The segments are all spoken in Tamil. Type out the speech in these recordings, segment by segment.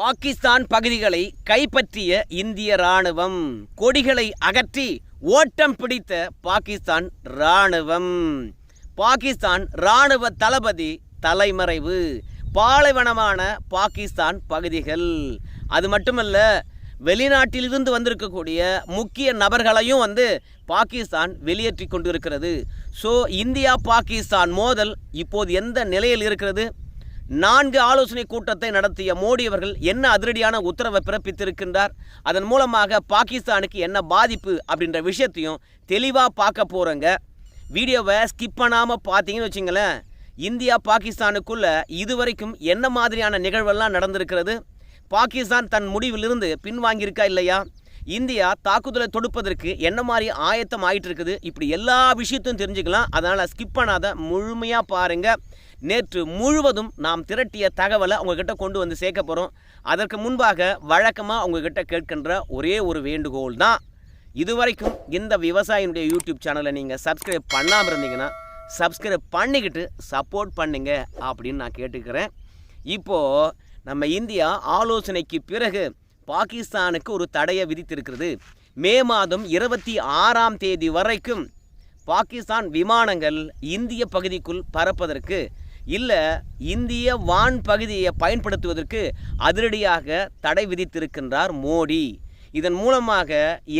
பாகிஸ்தான் பகுதிகளை கைப்பற்றிய இந்திய ராணுவம் கொடிகளை அகற்றி ஓட்டம் பிடித்த பாகிஸ்தான் ராணுவம் பாகிஸ்தான் ராணுவ தளபதி தலைமறைவு. பாலைவனமான பாகிஸ்தான் பகுதிகள். அது மட்டுமல்ல வெளிநாட்டிலிருந்து வந்திருக்கக்கூடிய முக்கிய நபர்களையும் வந்து பாகிஸ்தான் வெளியேற்றி கொண்டிருக்கிறது. ஸோ இந்தியா பாகிஸ்தான் மோதல் இப்போது எந்த நிலையில் இருக்கிறது? நான்கு ஆலோசனை கூட்டத்தை நடத்திய மோடி அவர்கள் என்ன அதிரடியான உத்தரவை பிறப்பித்திருக்கின்றார்? அதன் மூலமாக பாகிஸ்தானுக்கு என்ன பாதிப்பு அப்படின்ற விஷயத்தையும் தெளிவாக பார்க்க போகிறோங்க வீடியோவை ஸ்கிப் பண்ணாமல் பார்த்தீங்கன்னு வச்சுங்களேன் இந்தியா பாகிஸ்தானுக்குள்ளே இதுவரைக்கும் என்ன மாதிரியான நிகழ்வெல்லாம் நடந்திருக்கிறது? பாகிஸ்தான் தன் முடிவிலிருந்து பின்வாங்கியிருக்கா இல்லையா? இந்தியா தாக்குதலை தொடுப்பதற்கு என்ன மாதிரி ஆயத்தம் ஆகிட்டு இருக்குது இப்படி எல்லா விஷயத்தையும் தெரிஞ்சுக்கலாம். அதனால் ஸ்கிப் பண்ணாத முழுமையாக பாருங்கள் நேற்று முழுவதும் நாம் திரட்டிய தகவலை உங்ககிட்ட கொண்டு வந்து சேர்க்க போகிறோம் அதற்கு முன்பாக வழக்கமாக உங்ககிட்ட கேட்கின்ற ஒரே ஒரு வேண்டுகோள் தான். இதுவரைக்கும் இந்த விவசாயினுடைய யூடியூப் சேனலை நீங்கள் சப்ஸ்கிரைப் பண்ணாமல் இருந்தீங்கன்னா சப்ஸ்கிரைப் பண்ணிக்கிட்டு சப்போர்ட் பண்ணுங்க அப்படின்னு நான் கேட்டுக்கிறேன். இப்போது நம்ம இந்தியா ஆலோசனைக்கு பிறகு பாகிஸ்தானுக்கு ஒரு தடையை விதித்திருக்கிறது. மே மாதம் இருபத்தி ஆறாம் தேதி வரைக்கும் பாகிஸ்தான் விமானங்கள் இந்திய பகுதிக்குள் பறப்பதற்கு இல்லை இந்திய வான் பகுதியை பயன்படுத்துவதற்கு அதிரடியாக தடை விதித்திருக்கின்றார் மோடி. இதன் மூலமாக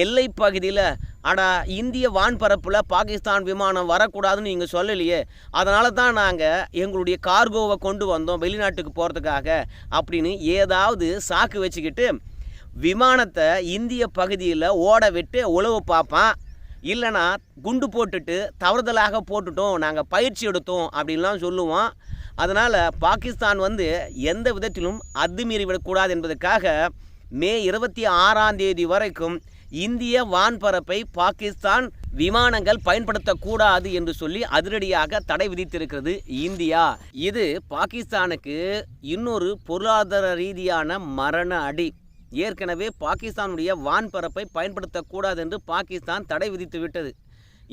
எல்லை பகுதியில் அடா இந்திய வான்பரப்பில் பாகிஸ்தான் விமானம் வரக்கூடாதுன்னு நீங்கள் சொல்லலையே. அதனால தான் நாங்கள் எங்களுடைய கார்கோவை கொண்டு வந்தோம் வெளிநாட்டுக்கு போகிறதுக்காக அப்படின்னு ஏதாவது சாக்கு வச்சுக்கிட்டு விமானத்தை இந்திய பகுதியில் ஓட விட்டு உழவு பார்ப்பான். இல்லைனா குண்டு போட்டுட்டு தவறுதலாக போட்டுட்டோம் நாங்கள் பயிற்சி எடுத்தோம் அப்படின்லாம் சொல்லுவோம் அதனால் பாகிஸ்தான் வந்து எந்த விதத்திலும் அத்துமீறி விடக்கூடாது என்பதற்காக மே இருபத்தி ஆறாம் தேதி வரைக்கும் இந்திய வான்பரப்பை பாகிஸ்தான் விமானங்கள் பயன்படுத்தக்கூடாது என்று சொல்லி அதிரடியாக தடை விதித்திருக்கிறது இந்தியா. இது பாகிஸ்தானுக்கு இன்னொரு பொருளாதார ரீதியான மரண அடி. ஏற்கனவே பாகிஸ்தானுடைய வான்பரப்பை பயன்படுத்தக்கூடாது என்று பாகிஸ்தான் தடை விதித்து விட்டது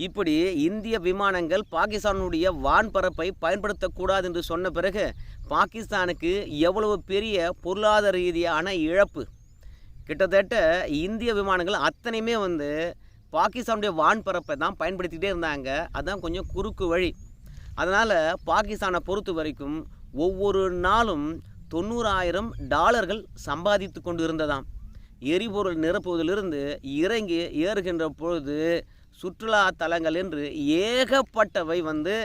இப்படி இந்திய விமானங்கள் பாகிஸ்தானுடைய வான்பரப்பை பயன்படுத்தக்கூடாது என்று சொன்ன பிறகு பாகிஸ்தானுக்கு எவ்வளவு பெரிய பொருளாதார ரீதியான இழப்பு? கிட்டத்தட்ட இந்திய விமானங்கள் அத்தனையுமே வந்து பாகிஸ்தானுடைய வான்பரப்பை தான் பயன்படுத்திக்கிட்டே இருந்தாங்க. அதுதான் கொஞ்சம் குறுக்கு வழி. அதனால் பாகிஸ்தானை பொறுத்த வரைக்கும் ஒவ்வொரு நாளும் தொண்ணூறாயிரம் டாலர்கள் சம்பாதித்து கொண்டு இருந்ததாம் எரிபொருள் நிரப்புவதிலிருந்து இறங்கி ஏறுகின்ற பொழுது சுற்றுலா தலங்கள் என்று ஏகப்பட்டவை வந்து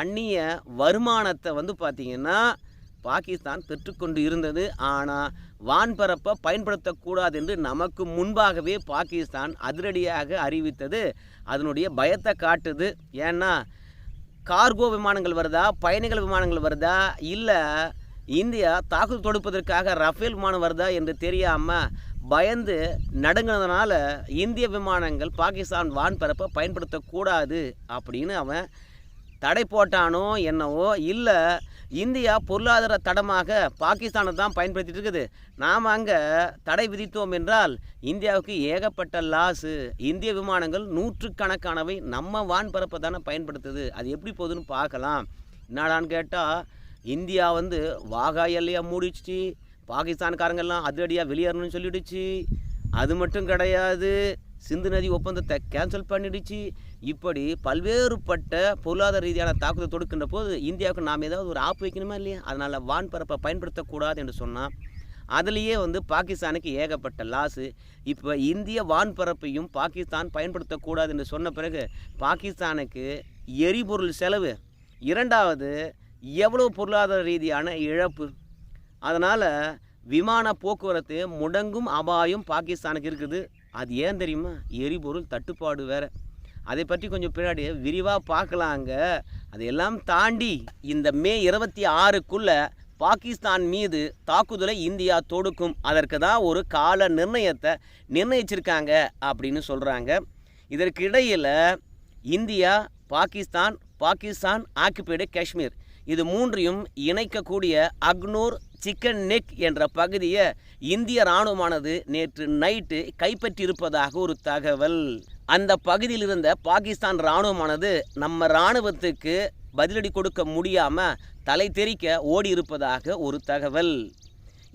அந்நிய வருமானத்தை வந்து பார்த்திங்கன்னா பாகிஸ்தான் பெற்றுக்கொண்டு இருந்தது. ஆனால் வான்பரப்பை பயன்படுத்தக்கூடாது என்று நமக்கு முன்பாகவே பாகிஸ்தான் அதிரடியாக அறிவித்தது. அதனுடைய பயத்தை காட்டுது. ஏன்னா கார்கோ விமானங்கள் வருதா? பயணிகள் விமானங்கள் வருதா? இல்லை இந்தியா தாக்குதல் தொடுப்பதற்காக ரஃபேல் விமானம் வருதா என்று தெரியாமல் பயந்து நடுங்கினதுனால இந்திய விமானங்கள் பாகிஸ்தான் வான்பரப்பை பயன்படுத்தக்கூடாது அப்படின்னு அவன் தடை போட்டானோ என்னவோ இல்லை இந்தியா பொருளாதார தடமாக பாகிஸ்தானை தான் பயன்படுத்திட்டு இருக்குது. நாம் அங்கே தடை விதித்தோம் என்றால் இந்தியாவுக்கு ஏகப்பட்ட லாஸு இந்திய விமானங்கள் நூற்றுக்கணக்கானவை நம்ம வான்பரப்பை தானே பயன்படுத்துது. அது எப்படி போகுதுன்னு பார்க்கலாம். என்னடான்னு கேட்டால் இந்தியா வந்து வாகா எல்லையாக மூடிச்சு பாகிஸ்தான்காரங்கெல்லாம் அதிரடியாக வெளியேறணும்னு சொல்லிடுச்சு. அது மட்டும் கிடையாது சிந்து நதி ஒப்பந்தத்தை கேன்சல் பண்ணிடுச்சு. இப்படி பல்வேறுபட்ட பொருளாதார ரீதியான தாக்குதல் தொடுக்கின்ற போது இந்தியாவுக்கு நாம் ஏதாவது ஒரு ஆப்பு வைக்கணுமா இல்லையா? அதனால் வான்பரப்பை பயன்படுத்தக்கூடாது என்று சொன்னால் அதுலேயே வந்து பாகிஸ்தானுக்கு ஏகப்பட்ட லாஸு இப்போ இந்திய வான்பரப்பையும் பாகிஸ்தான் பயன்படுத்தக்கூடாது என்று சொன்ன பிறகு பாகிஸ்தானுக்கு எரிபொருள் செலவு. இரண்டாவது எவ்வளோ பொருளாதார ரீதியான இழப்பு? அதனால் விமான போக்குவரத்து முடங்கும் அபாயம் பாகிஸ்தானுக்கு இருக்குது. அது ஏன் தெரியுமா? எரிபொருள் தட்டுப்பாடு வேறு. அதை பற்றி கொஞ்சம் பின்னாடி விரிவாக பார்க்கலாங்க. அதையெல்லாம் தாண்டி இந்த மே இருபத்தி ஆறுக்குள்ளே பாகிஸ்தான் மீது தாக்குதலை இந்தியா தொடுக்கும். அதற்கு தான் ஒரு கால நிர்ணயத்தை நிர்ணயிச்சிருக்காங்க அப்படின்னு சொல்கிறாங்க இதற்கிடையில் இந்தியா பாகிஸ்தான் பாகிஸ்தான் ஆக்குபைடு காஷ்மீர் இது மூன்றையும் இணைக்கக்கூடிய அக்னூர் சிக்கன் நெக் என்ற பகுதியை இந்திய இராணுவமானது நேற்று நைட்டு கைப்பற்றியிருப்பதாக ஒரு தகவல். அந்த பகுதியில் இருந்த பாகிஸ்தான் இராணுவமானது நம்ம இராணுவத்துக்கு பதிலடி கொடுக்க முடியாமல் தலை தெறிக்க ஓடி இருப்பதாக ஒரு தகவல்.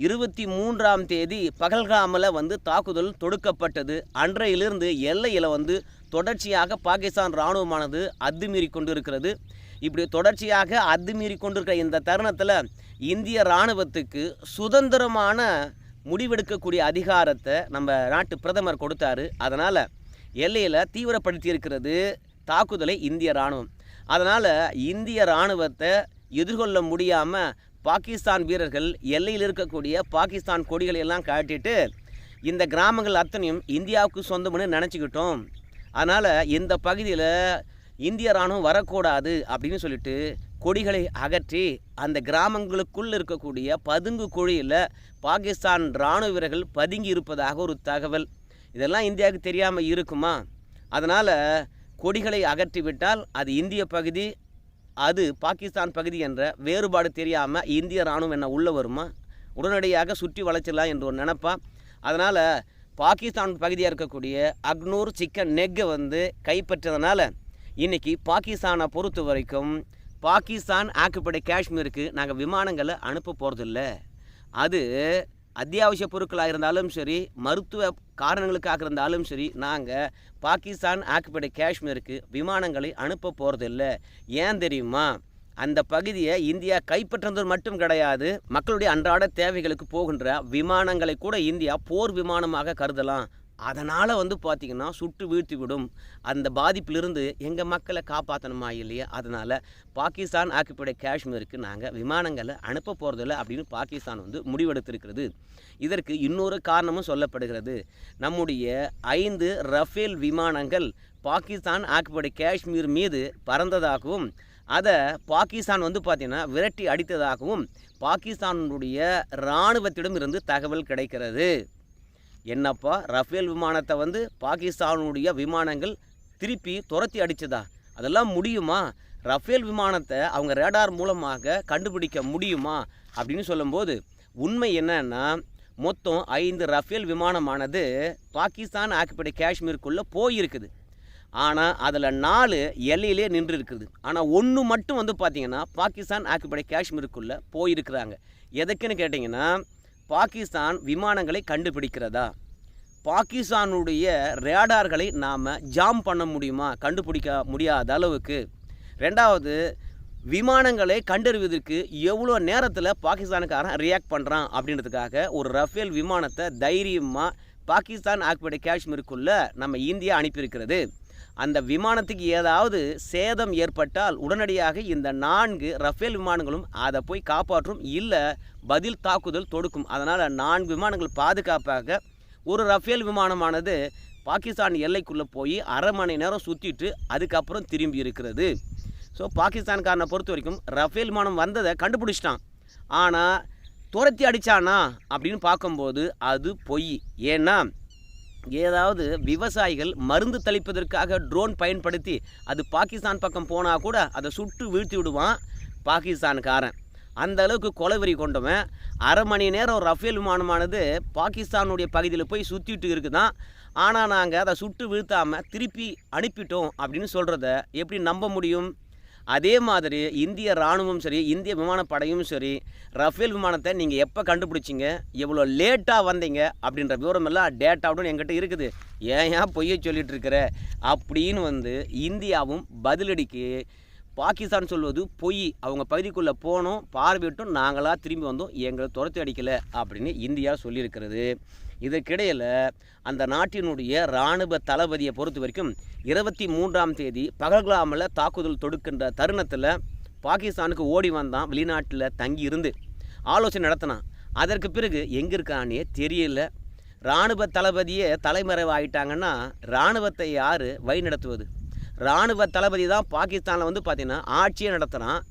இருபத்தி மூன்றாம் தேதி பகல்காமில் வந்து தாக்குதல் தொடுக்கப்பட்டது. அன்றையிலிருந்து எல்லையில் வந்து தொடர்ச்சியாக பாகிஸ்தான் இராணுவமானது அத்துமீறி கொண்டிருக்கிறது. இப்படி தொடர்ச்சியாக அத்துமீறி கொண்டிருக்கிற இந்த தருணத்தில் இந்திய இராணுவத்துக்கு சுதந்திரமான முடிவெடுக்கக்கூடிய அதிகாரத்தை நம்ம நாட்டு பிரதமர் கொடுத்தாரு. அதனால் எல்லையில் தீவிரப்படுத்தி இருக்கிறது தாக்குதலை இந்திய இராணுவம். அதனால் இந்திய இராணுவத்தை எதிர்கொள்ள முடியாமல் பாகிஸ்தான் வீரர்கள் எல்லையில் இருக்கக்கூடிய பாகிஸ்தான் கொடிகளை எல்லாம் காட்டிட்டு இந்த கிராமங்கள் அத்தனையும் இந்தியாவுக்கு சொந்தம்னு நினச்சிக்கிட்டோம். அதனால் இந்த பகுதியில் இந்திய ராணுவம் வரக்கூடாது அப்படின்னு சொல்லிட்டு கொடிகளை அகற்றி அந்த கிராமங்களுக்குள் இருக்கக்கூடிய பதுங்கு குழியில் பாகிஸ்தான் இராணுவ வீரர்கள் பதுங்கி இருப்பதாக ஒரு தகவல். இதெல்லாம் இந்தியாவுக்கு தெரியாமல் இருக்குமா? அதனால் கொடிகளை அகற்றிவிட்டால் அது இந்திய பகுதி அது பாகிஸ்தான் பகுதி என்ற வேறுபாடு தெரியாமல் இந்திய இராணுவம் என்ன உள்ளே வருமா? உடனடியாக சுற்றி வளைச்சிடலாம் என்று ஒரு நினப்பா. அதனால் பாகிஸ்தான் பகுதியாக இருக்கக்கூடிய அக்னூர் சிக்கன் நெக்கை வந்து கைப்பற்றதுனால இன்றைக்கி பாகிஸ்தானை பொறுத்த வரைக்கும் பாகிஸ்தான் ஆக்குப்படை காஷ்மீருக்கு நாங்கள் விமானங்களை அனுப்ப போகிறதில்ல அது அத்தியாவசிய பொருட்களாக இருந்தாலும் சரி மருத்துவ காரணங்களுக்காக இருந்தாலும் சரி நாங்கள் பாகிஸ்தான் ஆக்குப்படை காஷ்மீருக்கு விமானங்களை அனுப்ப போகிறதில்ல ஏன் தெரியுமா? அந்த பகுதியை இந்தியா கைப்பற்றுறது மட்டும் கிடையாது மக்களுடைய அன்றாட தேவைகளுக்கு போகின்ற விமானங்களை கூட இந்தியா போர் விமானமாக கருதலாம். அதனால் வந்து பார்த்திங்கன்னா சுட்டு வீழ்த்தி விடும் அந்த பாதிப்பிலிருந்து எங்கள் மக்களை காப்பாற்றணுமா இல்லையா? அதனால் பாகிஸ்தான் ஆக்கிப்படை காஷ்மீருக்கு நாங்கள் விமானங்களை அனுப்ப போகிறதில்ல அப்படின்னு பாகிஸ்தான் வந்து முடிவெடுத்திருக்கிறது. இதற்கு இன்னொரு காரணமும் சொல்லப்படுகிறது. நம்முடைய ஐந்து ரஃபேல் விமானங்கள் பாகிஸ்தான் ஆக்கிப்படை காஷ்மீர் மீது பறந்ததாகவும் அதை பாகிஸ்தான் வந்து பார்த்திங்கன்னா விரட்டி அடித்ததாகவும் பாகிஸ்தானுடைய இராணுவத்திடம் இருந்து தகவல் கிடைக்கிறது. என்னப்பா ரஃபேல் விமானத்தை வந்து பாகிஸ்தானுடைய விமானங்கள் திருப்பி துரத்தி அடிச்சதா? அதெல்லாம் முடியுமா? ரஃபேல் விமானத்தை அவங்க ரேடார் மூலமாக கண்டுபிடிக்க முடியுமா? அப்படின்னு சொல்லும்போது உண்மை என்னன்னா மொத்தம் ஐந்து ரஃபேல் விமானமானது பாகிஸ்தான் ஆக்குப்படை காஷ்மீருக்குள்ளே போயிருக்குது. ஆனால் அதில் நாலு எல்லையிலே நின்று இருக்குது ஆனால் ஒன்று மட்டும் வந்து பார்த்திங்கன்னா பாகிஸ்தான் ஆக்குப்படை காஷ்மீருக்குள்ளே போயிருக்கிறாங்க. எதுக்குன்னு கேட்டிங்கன்னா பாகிஸ்தான் விமானங்களை கண்டுபிடிக்கிறதா? பாகிஸ்தானுடைய ரேடார்களை நாம் ஜாம் பண்ண முடியுமா? கண்டுபிடிக்க முடியாத அளவுக்கு. ரெண்டாவது விமானங்களை கண்டறிவதற்கு எவ்வளோ நேரத்தில் பாகிஸ்தானுக்காரன் ரியாக்ட் பண்ணுறான் அப்படின்றதுக்காக ஒரு ரஃபேல் விமானத்தை தைரியமாக பாகிஸ்தான் ஆக்குபடி காஷ்மீருக்குள்ளே நம்ம இந்தியா அனுப்பியிருக்கிறது. அந்த விமானத்துக்கு ஏதாவது சேதம் ஏற்பட்டால் உடனடியாக இந்த நான்கு ரஃபேல் விமானங்களும் அதை போய் காப்பாற்றும் இல்லை பதில் தாக்குதல் தொடுக்கும். அதனால் நான்கு விமானங்கள் பாதுகாப்பாக ஒரு ரஃபேல் விமானமானது பாகிஸ்தான் எல்லைக்குள்ளே போய் அரை மணி நேரம் சுற்றிட்டு அதுக்கப்புறம் திரும்பி இருக்கிறது. ஸோ பாகிஸ்தான்காரனை பொறுத்த வரைக்கும் ரஃபேல் விமானம் வந்ததை கண்டுபிடிச்சிட்டான். ஆனால் துரத்தி அடித்தானா அப்படின்னு பார்க்கும்போது அது பொய். ஏன்னா ஏதாவது விவசாயிகள் மருந்து தெளிப்பதற்காக ட்ரோன் பயன்படுத்தி அது பாகிஸ்தான் பக்கம் போனால் கூட அதை சுட்டு வீழ்த்தி விடுவான் பாகிஸ்தான்காரன். அந்த அளவுக்கு கொலவெறி கொண்டவன். அரை மணி நேரம் ரஃபேல் விமானமானது பாகிஸ்தானுடைய பகுதியில் போய் சுற்றிட்டு இருக்குதான். ஆனால் நாங்கள் அதை சுட்டு வீழ்த்தாமல் திருப்பி அனுப்பிட்டோம் அப்படின்னு சொல்கிறத எப்படி நம்ப முடியும்? அதே மாதிரி இந்திய இராணுவம் சரி இந்திய விமானப்படையும் சரி ரஃபேல் விமானத்தை நீங்கள் எப்போ கண்டுபிடிச்சிங்க எவ்வளோ லேட்டாக வந்தீங்க அப்படின்ற விவரம் எல்லாம் டேட்டாவோட என்கிட்ட இருக்குது. ஏன் ஏன் பொய்யை சொல்லிட்டு இருக்கிற? அப்படின்னு வந்து இந்தியாவும் பதிலடிக்கு பாகிஸ்தான் சொல்வது பொய். அவங்க பகுதிக்குள்ளே போனோம் பார்வையிட்டும் நாங்களாக திரும்பி வந்தோம் எங்களை துரத்தி அடிக்கலை அப்படின்னு இந்தியா சொல்லியிருக்கிறது. இதற்கிடையில் அந்த நாட்டினுடைய இராணுவ தளபதியை பொறுத்த வரைக்கும் இருபத்தி மூன்றாம் தேதி பகல்காமில் தாக்குதல் தொடுக்கின்ற தருணத்தில் பாகிஸ்தானுக்கு ஓடி வந்தான் வெளிநாட்டில் தங்கி இருந்து ஆலோசனை நடத்தினான். அதற்கு பிறகு எங்கே இருக்கானே தெரியல. இராணுவ தளபதியே தலைமறைவாகிட்டாங்கன்னா இராணுவத்தை யார் வழி நடத்துவது? இராணுவ தளபதி தான் பாகிஸ்தானில் வந்து பார்த்திங்கன்னா ஆட்சியை நடத்துகிறான்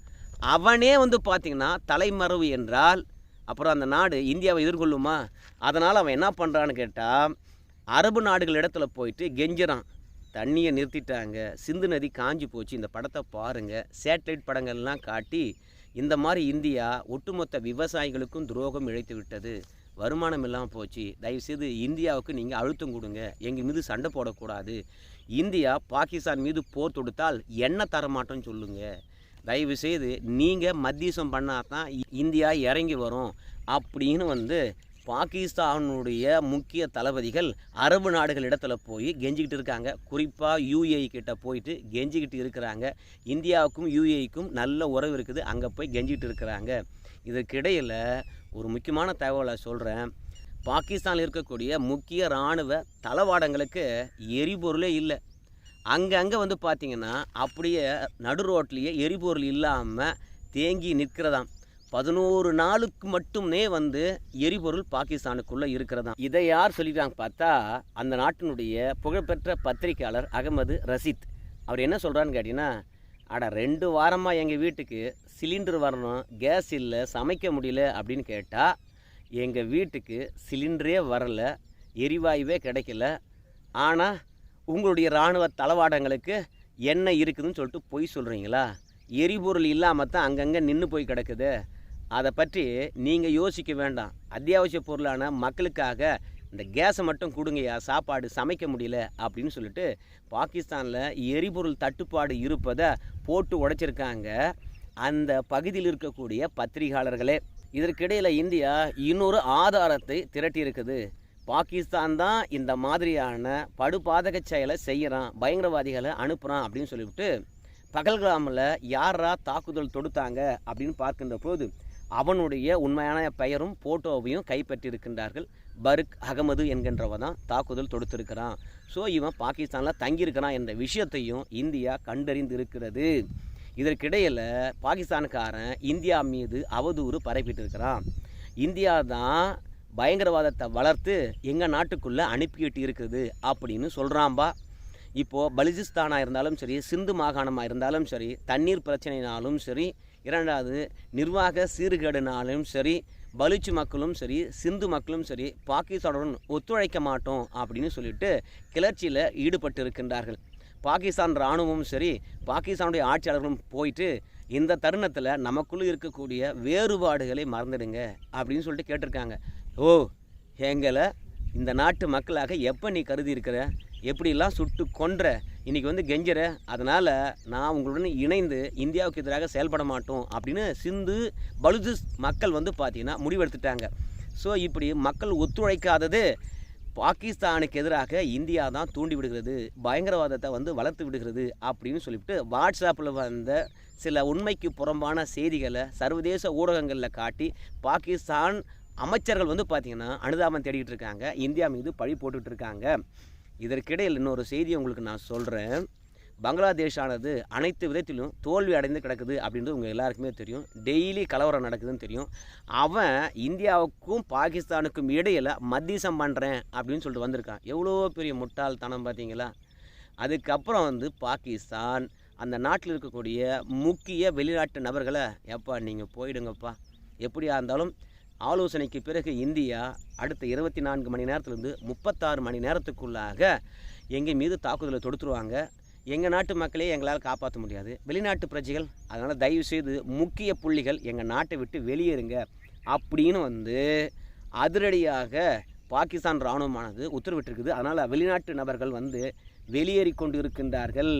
அவனே வந்து பார்த்திங்கன்னா தலைமறைவு என்றால் அப்புறம் அந்த நாடு இந்தியாவை எதிர்கொள்ளுமா? அதனால் அவன் என்ன பண்ணுறான்னு கேட்டால் அரபு நாடுகள் இடத்துல போயிட்டு கெஞ்சுறான். தண்ணியை நிறுத்திட்டாங்க. சிந்து நதி காஞ்சி போச்சு. இந்த படத்தை பாருங்கள் சேட்டலைட் படங்கள்லாம் காட்டி இந்த மாதிரி இந்தியா ஒட்டுமொத்த விவசாயிகளுக்கும் துரோகம் இழைத்து விட்டது. வருமானம் இல்லாமல் போச்சு. தயவுசெய்து இந்தியாவுக்கு நீங்கள் அழுத்தம் கொடுங்க. எங்கள் மீது சண்டை போடக்கூடாது. இந்தியா பாகிஸ்தான் மீது போர் தொடுத்தால் என்ன தர மாட்டோம்னு சொல்லுங்கள் தயவு செய்து நீங்கள் மத்தியசம் பண்ணால் தான் இந்தியா இறங்கி வரும். அப்படின்னு வந்து பாகிஸ்தானுடைய முக்கிய தளபதிகள் அரபு நாடுகள் இடத்துல போய் கெஞ்சிக்கிட்டு இருக்காங்க. குறிப்பாக யூஏஇ கிட்ட போயிட்டு கெஞ்சிக்கிட்டு இருக்கிறாங்க. இந்தியாவுக்கும் யூஏஇக்கும் நல்ல உறவு இருக்குது. அங்கே போய் கெஞ்சிக்கிட்டு இருக்கிறாங்க. இதற்கிடையில் ஒரு முக்கியமான தகவலை சொல்கிறேன் பாகிஸ்தானில் இருக்கக்கூடிய முக்கிய இராணுவ தளவாடங்களுக்கு எரிபொருளே இல்லை. அங்கங்கே வந்து பார்த்திங்கன்னா அப்படியே நடு ரோட்லேயே எரிபொருள் இல்லாமல் தேங்கி நிற்கிறதாம். பதினோரு நாளுக்கு மட்டுமே வந்து எரிபொருள் பாகிஸ்தானுக்குள்ளே இருக்கிறதாம். இதை யார் சொல்லிட்டாங்க பார்த்தா அந்த நாட்டினுடைய புகழ்பெற்ற பத்திரிக்கையாளர் அகமது ரசீத் அவர் என்ன சொல்கிறான்னு கேட்டிங்கன்னா அட ரெண்டு வாரமாக எங்கள் வீட்டுக்கு சிலிண்டர் வரணும் கேஸ் இல்லை சமைக்க முடியல அப்படின்னு கேட்டால் எங்கள் வீட்டுக்கு சிலிண்டரே வரல எரிவாயுவே கிடைக்கல. ஆனால் உங்களுடைய இராணுவ தளவாடங்களுக்கு என்ன இருக்குதுன்னு சொல்லிட்டு பொய் சொல்கிறீங்களா எரிபொருள் இல்லாமல் தான் அங்கங்கே நின்று போய் கிடக்குது. அதை பற்றி நீங்கள் யோசிக்க வேண்டாம். அத்தியாவசிய பொருளான மக்களுக்காக இந்த கேஸை மட்டும் கொடுங்கய்யா சாப்பாடு சமைக்க முடியல அப்படின்னு சொல்லிட்டு பாகிஸ்தானில் எரிபொருள் தட்டுப்பாடு இருப்பதை போட்டு உடைச்சிருக்காங்க. அந்த பகுதியில் இருக்கக்கூடிய பத்திரிகையாளர்களே இதற்கிடையில் இந்தியா இன்னொரு ஆதாரத்தை திரட்டியிருக்குது. பாகிஸ்தான் தான் இந்த மாதிரியான படுபாதக செயலை செய்கிறான் பயங்கரவாதிகளை அனுப்புகிறான் அப்படின்னு சொல்லிவிட்டு பகல்கிராமில் யாரா தாக்குதல் தொடுத்தாங்க அப்படின்னு பார்க்கின்ற போது அவனுடைய உண்மையான பெயரும் போட்டோவையும் கைப்பற்றியிருக்கின்றார்கள். பருக் அகமது என்கின்றவ தான் தாக்குதல் தொடுத்திருக்கிறான். ஸோ இவன் பாகிஸ்தானில் தங்கியிருக்கிறான் என்ற விஷயத்தையும் இந்தியா கண்டறிந்து இருக்கிறது இதற்கிடையில் பாகிஸ்தானுக்காரன் இந்தியா மீது அவதூறு பரப்பிட்டு இருக்கிறான் இந்தியா தான் பயங்கரவாதத்தை வளர்த்து எங்கள் நாட்டுக்குள்ளே அனுப்பிக்கிட்டு இருக்குது அப்படின்னு சொல்கிறாம்பா இப்போது பலுச்சிஸ்தானாக இருந்தாலும் சரி சிந்து மாகாணமாக இருந்தாலும் சரி தண்ணீர் பிரச்சனைனாலும் சரி இரண்டாவது நிர்வாக சீர்கேடுனாலும் சரி பலுச்சு மக்களும் சரி சிந்து மக்களும் சரி பாகிஸ்தானுடன் ஒத்துழைக்க மாட்டோம் அப்படின்னு சொல்லிட்டு கிளர்ச்சியில் ஈடுபட்டு இருக்கின்றார்கள் பாகிஸ்தான் இராணுவமும் சரி பாகிஸ்தானுடைய ஆட்சியாளர்களும் போயிட்டு இந்த தருணத்தில் நமக்குள்ளே இருக்கக்கூடிய வேறுபாடுகளை மறந்துடுங்க அப்படின்னு சொல்லிட்டு கேட்டிருக்காங்க. ஓ எங்களை இந்த நாட்டு மக்களாக எப்போ நீ கருதி இருக்கிற எப்படிலாம் சுட்டு கொன்ற? இன்றைக்கி வந்து கெஞ்சிற. அதனால் நான் உங்களுடன் இணைந்து இந்தியாவுக்கு எதிராக செயல்பட மாட்டோம் அப்படின்னு சிந்து பலுஜிஸ் மக்கள் வந்து பார்த்தீங்கன்னா முடிவெடுத்துட்டாங்க. ஸோ இப்படி மக்கள் ஒத்துழைக்காதது பாகிஸ்தானுக்கு எதிராக இந்தியா தான் தூண்டி விடுகிறது பயங்கரவாதத்தை வந்து வளர்த்து விடுகிறது அப்படின்னு சொல்லிவிட்டு வாட்ஸ்அப்பில் வந்த சில உண்மைக்கு புறம்பான செய்திகளை சர்வதேச ஊடகங்களில் காட்டி பாகிஸ்தான் அமைச்சர்கள் வந்து பார்த்திங்கன்னா அனுதாபம் தேடிக்கிட்டு இருக்காங்க. இந்தியா மீது பழி போட்டுட்டு இருக்காங்க. இதற்கிடையில் இன்னொரு செய்தி உங்களுக்கு நான் சொல்கிறேன் பங்களாதேஷானது அனைத்து விதத்திலும் தோல்வி அடைந்து கிடக்குது அப்படின்றது உங்கள் எல்லாருக்குமே தெரியும். டெய்லி கலவரம் நடக்குதுன்னு தெரியும். அவன் இந்தியாவுக்கும் பாகிஸ்தானுக்கும் இடையில் மத்தியசம் பண்ணுறேன் அப்படின்னு சொல்லிட்டு வந்திருக்கான். எவ்வளோ பெரிய முட்டாள்தனம் பார்த்தீங்களா அதுக்கப்புறம் வந்து பாகிஸ்தான் அந்த நாட்டில் இருக்கக்கூடிய முக்கிய வெளிநாட்டு நபர்களை எப்பா நீங்கள் போயிடுங்கப்பா. எப்படியா இருந்தாலும் ஆலோசனைக்கு பிறகு இந்தியா அடுத்த இருபத்தி நான்கு மணி நேரத்துலேருந்து முப்பத்தாறு மணி நேரத்துக்குள்ளாக எங்கள் மீது தாக்குதலை தொடுத்துருவாங்க. எங்கள் நாட்டு மக்களே எங்களால் காப்பாற்ற முடியாது. வெளிநாட்டு பிரஜைகள் அதனால் தயவு செய்து முக்கிய புள்ளிகள் எங்கள் நாட்டை விட்டு வெளியேறுங்க. அப்படின்னு வந்து அதிரடியாக பாகிஸ்தான் இராணுவமானது உத்தரவிட்டிருக்குது. அதனால் வெளிநாட்டு நபர்கள் வந்து வெளியேறி கொண்டு இருக்கின்றார்கள்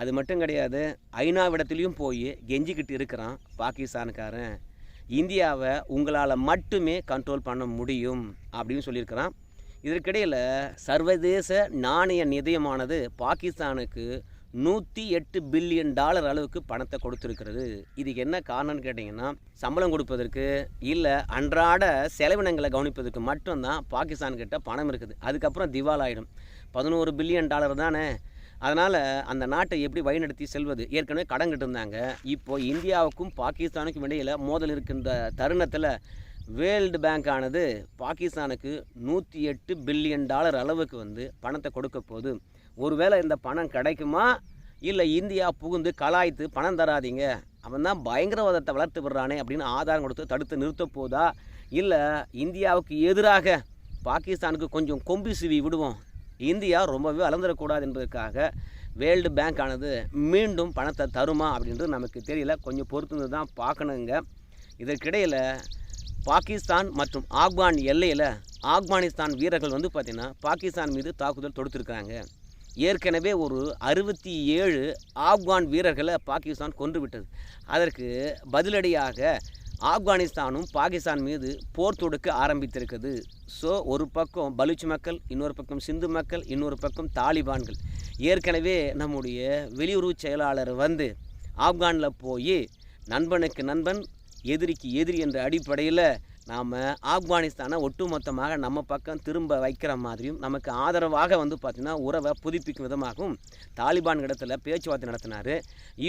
அது மட்டும் கிடையாது ஐநாவிடத்துலேயும் போய் கெஞ்சிக்கிட்டு இருக்கிறான் பாகிஸ்தானுக்காரன் இந்தியாவை உங்களால் மட்டுமே கண்ட்ரோல் பண்ண முடியும் அப்படின்னு சொல்லியிருக்கிறான். இதற்கிடையில் சர்வதேச நாணய நிதியமானது பாகிஸ்தானுக்கு நூற்றி எட்டு பில்லியன் டாலர் அளவுக்கு பணத்தை கொடுத்துருக்கிறது. இதுக்கு என்ன காரணம்னு கேட்டிங்கன்னா சம்பளம் கொடுப்பதற்கு இல்லை அன்றாட செலவினங்களை கவனிப்பதற்கு மட்டும்தான் பாகிஸ்தான்கிட்ட பணம் இருக்குது. அதுக்கப்புறம் திவால் ஆகிடும் பதினோரு பில்லியன் டாலர் தானே? அதனால் அந்த நாட்டை எப்படி வழிநடத்தி செல்வது? ஏற்கனவே கடன் இருந்தாங்க இப்போது இந்தியாவுக்கும் பாகிஸ்தானுக்கும் இடையில் மோதல் இருக்கின்ற தருணத்தில் வேர்ல்டு பேங்க் ஆனது பாகிஸ்தானுக்கு நூற்றி எட்டு பில்லியன் டாலர் அளவுக்கு வந்து பணத்தை கொடுக்க போகுது. ஒருவேளை இந்த பணம் கிடைக்குமா? இல்லை இந்தியா புகுந்து கலாய்த்து பணம் தராதீங்க. அவன் தான் பயங்கரவாதத்தை வளர்த்து விடுறானே அப்படின்னு ஆதாரம் கொடுத்து தடுத்து நிறுத்த போதா? இல்லை இந்தியாவுக்கு எதிராக பாகிஸ்தானுக்கு கொஞ்சம் கொம்பு சிவி விடுவோம். இந்தியா ரொம்பவே வளர்ந்துடக்கூடாது என்பதற்காக வேர்ல்டு பேங்க் ஆனது மீண்டும் பணத்தை தருமா அப்படின்றது நமக்கு தெரியல. கொஞ்சம் பொறுத்து தான் பார்க்கணுங்க. இதற்கிடையில் பாகிஸ்தான் மற்றும் ஆப்கான் எல்லையில் ஆப்கானிஸ்தான் வீரர்கள் வந்து பார்த்திங்கன்னா பாகிஸ்தான் மீது தாக்குதல் தொடுத்துருக்காங்க ஏற்கனவே ஒரு அறுபத்தி ஏழு ஆப்கான் வீரர்களை பாகிஸ்தான் கொன்று விட்டது. அதற்கு பதிலடியாக ஆப்கானிஸ்தானும் பாகிஸ்தான் மீது போர் தொடுக்க ஆரம்பித்திருக்குது ஸோ ஒரு பக்கம் பலூச் மக்கள் இன்னொரு பக்கம் சிந்து மக்கள் இன்னொரு பக்கம் தாலிபான்கள். ஏற்கனவே நம்முடைய வெளியுறவு செயலாளர் வந்து ஆப்கானில் போய் நண்பனுக்கு நண்பன் எதிரிக்கு எதிரி என்ற அடிப்படையில் நாம் ஆப்கானிஸ்தானை ஒட்டுமொத்தமாக நம்ம பக்கம் திரும்ப வைக்கிற மாதிரியும் நமக்கு ஆதரவாக வந்து பார்த்திங்கன்னா உறவை புதுப்பிக்கும் விதமாகவும் தாலிபான் இடத்துல பேச்சுவார்த்தை நடத்தினார்.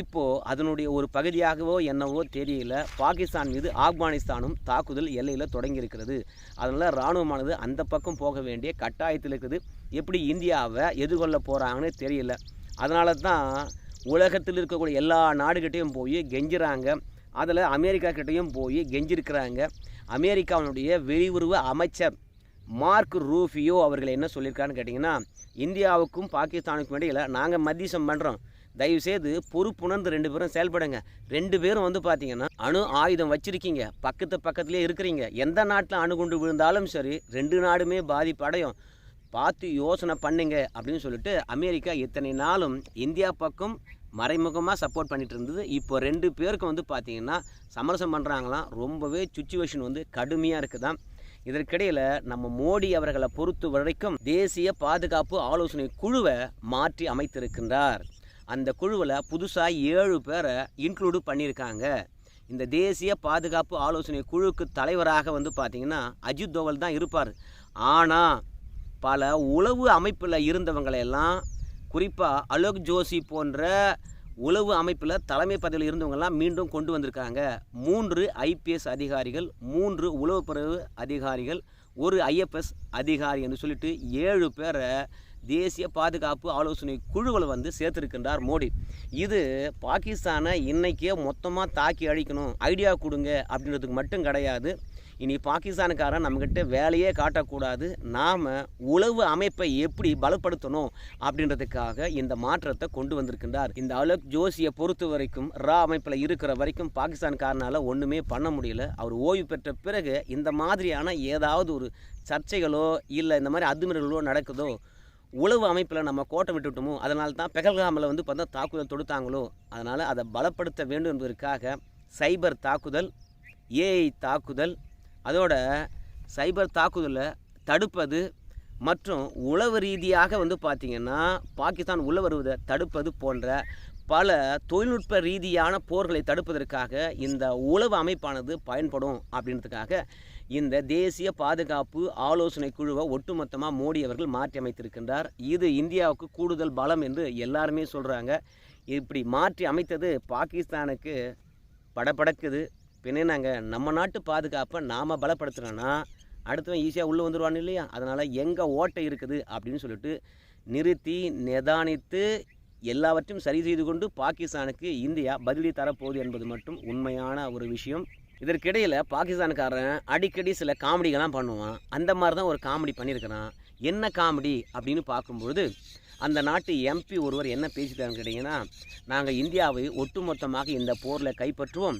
இப்போது அதனுடைய ஒரு பகுதியாகவோ என்னவோ தெரியல. பாகிஸ்தான் மீது ஆப்கானிஸ்தானும் தாக்குதல் எல்லையில் தொடங்கியிருக்கிறது. அதனால் இராணுவமானது அந்த பக்கம் போக வேண்டிய கட்டாயத்தில் இருக்குது. எப்படி இந்தியாவை எதிர்கொள்ள போகிறாங்கன்னு தெரியல. அதனால தான் உலகத்தில் இருக்கக்கூடிய எல்லா நாடுகிட்டையும் போய் கெஞ்சுறாங்க. அதில் அமெரிக்கா கிட்டேயும் போய் கெஞ்சிருக்கிறாங்க. அமெரிக்காவினுடைய வெளியுறவு அமைச்சர் மார்க் ரூஃபியோ அவர்கள் என்ன சொல்லியிருக்கான்னு கேட்டிங்கன்னா இந்தியாவுக்கும் பாகிஸ்தானுக்கும் இடையில் நாங்கள் மத்தியசம் பண்ணுறோம் தயவுசெய்து பொறுப்புணர்ந்து ரெண்டு பேரும் செயல்படுங்க. ரெண்டு பேரும் வந்து பார்த்தீங்கன்னா அணு ஆயுதம் வச்சுருக்கீங்க. பக்கத்து பக்கத்துலேயே இருக்கிறீங்க. எந்த நாட்டில் அணுகுண்டு விழுந்தாலும் சரி ரெண்டு நாடுமே பாதிப்படையும் பார்த்து யோசனை பண்ணுங்க அப்படின்னு சொல்லிட்டு அமெரிக்கா இத்தனை நாளும் இந்தியா பக்கம் மறைமுகமாக சப்போர்ட் பண்ணிகிட்டு இருந்தது இப்போ ரெண்டு பேருக்கு வந்து பார்த்தீங்கன்னா சமரசம் பண்ணுறாங்களாம் ரொம்பவே சுச்சுவேஷன் வந்து கடுமையாக இருக்குதான் இதற்கிடையில் நம்ம மோடி அவர்களை பொறுத்த வரைக்கும் தேசிய பாதுகாப்பு ஆலோசனை குழுவை மாற்றி அமைத்திருக்கின்றார். அந்த குழுவில் புதுசாக ஏழு பேரை இன்க்ளூடு பண்ணியிருக்காங்க. இந்த தேசிய பாதுகாப்பு ஆலோசனை குழுக்கு தலைவராக வந்து பார்த்திங்கன்னா அஜித் தோவல் தான் இருப்பார். ஆனால் பல உளவு அமைப்பில் இருந்தவங்களையெல்லாம் குறிப்பாக அலோக் ஜோஷி போன்ற உளவு அமைப்பில் தலைமை பதவியில் இருந்தவங்கெல்லாம் மீண்டும் கொண்டு வந்திருக்காங்க. மூன்று ஐபிஎஸ் அதிகாரிகள் மூன்று உளவுப்புறவு அதிகாரிகள் ஒரு ஐஎஃப்எஸ் அதிகாரி என்று சொல்லிட்டு ஏழு பேரை தேசிய பாதுகாப்பு ஆலோசனை குழுவில் வந்து சேர்த்துருக்கின்றார் மோடி. இது பாகிஸ்தானை இன்றைக்கே மொத்தமாக தாக்கி அழிக்கணும். ஐடியா கொடுங்க அப்படின்றதுக்கு மட்டும் கிடையாது. இனி பாகிஸ்தானுக்காரன் நம்மக்கிட்ட வேலையே காட்டக்கூடாது. நாம் உளவு அமைப்பை எப்படி பலப்படுத்தணும் அப்படின்றதுக்காக இந்த மாற்றத்தை கொண்டு வந்திருக்கின்றார். இந்த அலோக் ஜோஷியை பொறுத்த வரைக்கும் ரா அமைப்பில் இருக்கிற வரைக்கும் பாகிஸ்தான்காரனால் ஒன்றுமே பண்ண முடியல. அவர் ஓய்வு பெற்ற பிறகு இந்த மாதிரியான ஏதாவது ஒரு சர்ச்சைகளோ இல்லை இந்த மாதிரி அத்துமீறல்களோ நடக்குதோ உளவு அமைப்பில் நம்ம கோட்டை விட்டுவிட்டோமோ அதனால தான் பெகல்காமில் வந்து பார்த்தா தாக்குதல் தொடுத்தாங்களோ அதனால் அதை பலப்படுத்த வேண்டும் என்பதற்காக சைபர் தாக்குதல் ஏஐ தாக்குதல் அதோட சைபர் தாக்குதலை தடுப்பது மற்றும் உளவு ரீதியாக வந்து பார்த்திங்கன்னா பாகிஸ்தான் உள்ள வருவதை தடுப்பது போன்ற பல தொழில்நுட்ப ரீதியான போர்களை தடுப்பதற்காக இந்த உளவு அமைப்பானது பயன்படும் அப்படின்றதுக்காக இந்த தேசிய பாதுகாப்பு ஆலோசனை குழுவை ஒட்டுமொத்தமாக மோடி அவர்கள் மாற்றி அமைத்திருக்கின்றார். இது இந்தியாவுக்கு கூடுதல் பலம் என்று எல்லாருமே சொல்கிறாங்க இப்படி மாற்றி அமைத்தது பாகிஸ்தானுக்கு படப்படக்குது பின்னே நாங்கள் நம்ம நாட்டு பாதுகாப்பை நாம் பலப்படுத்துகிறோன்னா அடுத்தவன் ஈஸியாக உள்ளே வந்துடுவான் இல்லையா? அதனால் எங்கே ஓட்டை இருக்குது அப்படின்னு சொல்லிட்டு நிறுத்தி நிதானித்து எல்லாவற்றையும் சரி செய்து கொண்டு பாகிஸ்தானுக்கு இந்தியா பதிலடி தரப்போகுது என்பது மட்டும் உண்மையான ஒரு விஷயம். இதற்கிடையில் பாகிஸ்தானுக்காரன் அடிக்கடி சில காமெடிகள்லாம் பண்ணுவான். அந்த மாதிரி தான் ஒரு காமெடி பண்ணியிருக்கிறான். என்ன காமெடி அப்படின்னு பார்க்கும்பொழுது அந்த நாட்டு எம்பி ஒருவர் என்ன பேசிட்டாருன்னு கேட்டிங்கன்னா நாங்கள் இந்தியாவை ஒட்டுமொத்தமாக இந்த போரில் கைப்பற்றுவோம்.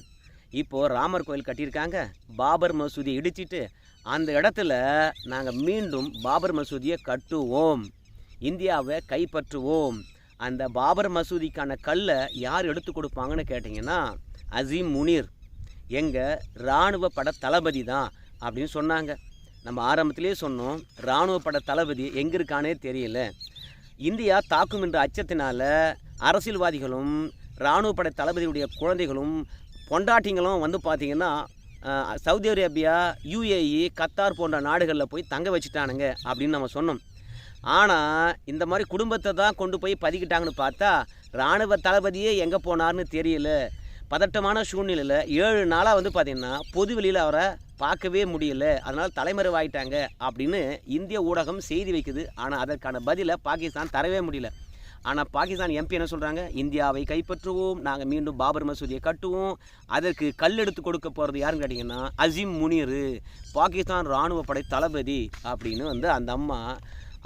இப்போது ராமர் கோயில் கட்டியிருக்காங்க. பாபர் மசூதியை இடிச்சிட்டு அந்த இடத்துல நாங்கள் மீண்டும் பாபர் மசூதியை கட்டுவோம். இந்தியாவை கைப்பற்றுவோம். அந்த பாபர் மசூதிக்கான கல்லை யார் எடுத்து கொடுப்பாங்கன்னு கேட்டிங்கன்னா அசீம் முனீர். எங்கள் இராணுவ பட தளபதி தான் அப்படின்னு சொன்னாங்க. நம்ம ஆரம்பத்திலே சொன்னோம் இராணுவ பட தளபதி எங்கே இருக்கானே தெரியல. இந்தியா தாக்கும் என்ற அச்சத்தினால அரசியல்வாதிகளும் இராணுவ படை தளபதியுடைய குழந்தைகளும் பொண்டாட்டிங்களும் வந்து பார்த்திங்கன்னா சவுதி அரேபியா யுஏஇ கத்தார் போன்ற நாடுகளில் போய் தங்க வச்சுட்டானுங்க அப்படின்னு நம்ம சொன்னோம். ஆனால் இந்த மாதிரி குடும்பத்தை தான் கொண்டு போய் பதிக்கிட்டாங்கன்னு பார்த்தா இராணுவ தளபதியே எங்கே போனார்னு தெரியல. பதட்டமான சூழ்நிலையில் ஏழு நாளாக வந்து பார்த்திங்கன்னா பொது வெளியில் அவரை பார்க்கவே முடியல. அதனால் தலைமறைவாயிட்டாங்க அப்படின்னு இந்திய ஊடகம் செய்தி வைக்குது. ஆனால் அதற்கான பதிலை பாகிஸ்தான் தரவே முடியல. ஆனால் பாகிஸ்தான் எம்பி என்ன சொல்கிறாங்க இந்தியாவை கைப்பற்றுவோம் நாங்கள் மீண்டும் பாபர் மசூதியை கட்டுவோம் அதற்கு கல் எடுத்து கொடுக்க போகிறது யாருன்னு கேட்டிங்கன்னா அசீம் முனீர் பாகிஸ்தான் இராணுவ படை தளபதி அப்படின்னு வந்து அந்த அம்மா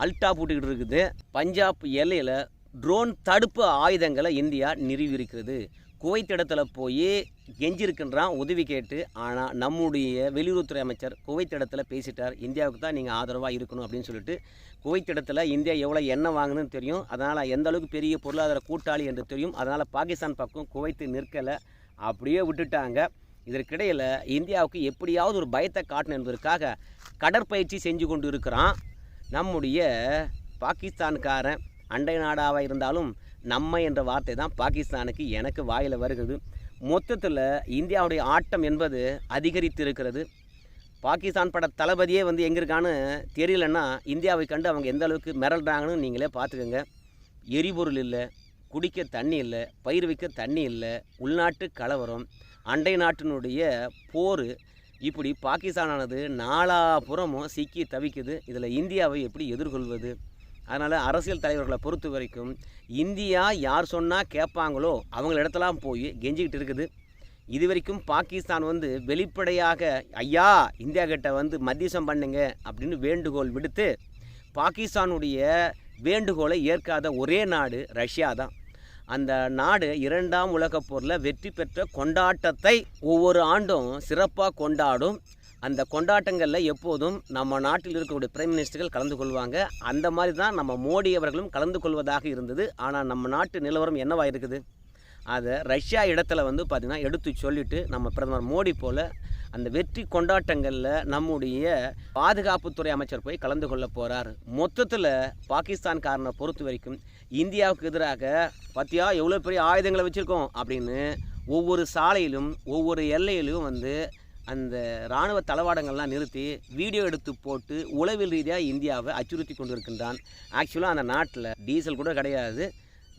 அல்டா போட்டுக்கிட்டு இருக்குது. பஞ்சாப் எல்லையில் ட்ரோன் தடுப்பு ஆயுதங்களை இந்தியா நிறுவியிருக்கிறது. குவைத் இடத்துல போய் கெஞ்சிருக்கின்றான் உதவி கேட்டு. ஆனால் நம்முடைய வெளியுறவுத்துறை அமைச்சர் குவைத் இடத்துல பேசிட்டார். இந்தியாவுக்கு தான் நீங்கள் ஆதரவாக இருக்கணும் அப்படின்னு சொல்லிட்டு குவைத் இடத்துல இந்தியா எவ்வளோ எண்ணெய் வாங்குதுன்னு தெரியும். அதனால் எந்த அளவுக்கு பெரிய பொருளாதார கூட்டாளி என்று தெரியும். அதனால் பாகிஸ்தான் பக்கம் குவைத்து நிற்கலை. அப்படியே விட்டுட்டாங்க. இதற்கிடையில் இந்தியாவுக்கு எப்படியாவது ஒரு பயத்தை காட்டணும் என்பதற்காக கடற்பயிற்சி செஞ்சு கொண்டு இருக்கிறான் நம்முடைய பாகிஸ்தான்காரன். அண்டை நாடாக இருந்தாலும் நம்ம என்ற வார்த்தை தான் பாகிஸ்தானுக்கு எனக்கு வாயில் வருகிறது. மொத்தத்தில் இந்தியாவுடைய ஆட்டம் என்பது அதிகரித்து இருக்கிறது பாகிஸ்தான் பட தளபதியே வந்து எங்கே இருக்கான்னு தெரியலன்னா இந்தியாவை கண்டு அவங்க எந்த அளவுக்கு மிரள்றாங்கன்னு நீங்களே பார்த்துக்கோங்க. எரிபொருள் இல்லை குடிக்க தண்ணி இல்லை பயிர் வைக்க தண்ணி இல்லை உள்நாட்டு கலவரம் அண்டை நாட்டினுடைய போர் இப்படி பாகிஸ்தானானது நாலாபுறமும் சிக்கி தவிக்குது. இதில் இந்தியாவை எப்படி எதிர்கொள்வது? அதனால் அரசியல் தலைவர்களை பொறுத்த வரைக்கும் இந்தியா யார் சொன்னால் கேட்பாங்களோ அவங்களிடத்தெல்லாம் போய் கெஞ்சிக்கிட்டு இருக்குது. இது வரைக்கும் பாகிஸ்தான் வந்து வெளிப்படையாக ஐயா இந்தியா கிட்ட வந்து மத்தியசம் பண்ணுங்க அப்படின்னு வேண்டுகோள் விடுத்து பாகிஸ்தானுடைய வேண்டுகோளை ஏற்காத ஒரே நாடு ரஷ்யா தான். அந்த நாடு இரண்டாம் உலகப் போரில் வெற்றி பெற்ற கொண்டாட்டத்தை ஒவ்வொரு ஆண்டும் சிறப்பாக கொண்டாடும். அந்த கொண்டாட்டங்களில் எப்போதும் நம்ம நாட்டில் இருக்கக்கூடிய பிரைம் மினிஸ்டர்கள் கலந்து கொள்வாங்க. அந்த மாதிரி தான் நம்ம மோடி அவர்களும் கலந்து கொள்வதாக இருந்தது. ஆனால் நம்ம நாட்டு நிலவரம் என்னவாக இருக்குது? அதை ரஷ்யா இடத்துல வந்து பார்த்திங்கன்னா எடுத்து சொல்லிட்டு நம்ம பிரதமர் மோடி போல் அந்த வெற்றி கொண்டாட்டங்களில் நம்முடைய பாதுகாப்புத்துறை அமைச்சர் போய் கலந்து கொள்ள போகிறார் மொத்தத்தில் பாகிஸ்தான்காரனை பொறுத்த வரைக்கும் இந்தியாவுக்கு எதிராக பார்த்தியா எவ்வளோ பெரிய ஆயுதங்களை வச்சுருக்கோம் அப்படின்னு ஒவ்வொரு சாலையிலும் ஒவ்வொரு எல்லையிலும் வந்து அந்த இராணுவ தளவாடங்கள்லாம் நிறுத்தி வீடியோ எடுத்து போட்டு உளவில் ரீதியாக இந்தியாவை அச்சுறுத்தி கொண்டு இருக்கின்றான் ஆக்சுவலாக அந்த நாட்டில் டீசல் கூட கிடையாது.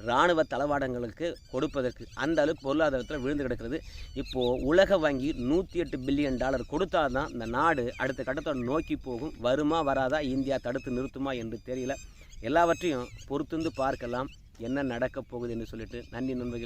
இராணுவ தளவாடங்களுக்கு கொடுப்பதற்கு அந்த அளவுக்கு பொருளாதாரத்தில் விழுந்து கிடக்கிறது. இப்போது உலக வங்கி நூற்றி எட்டு பில்லியன் டாலர் கொடுத்தா தான் இந்த நாடு அடுத்த கட்டத்தை நோக்கி போகும். வருமா வராதா இந்தியா தடுத்து நிறுத்துமா என்று தெரியல. எல்லாவற்றையும் பொறுத்திருந்து பார்க்கலாம். என்ன நடக்கப் போகுது என்று சொல்லிட்டு நன்றி நண்பர்களே.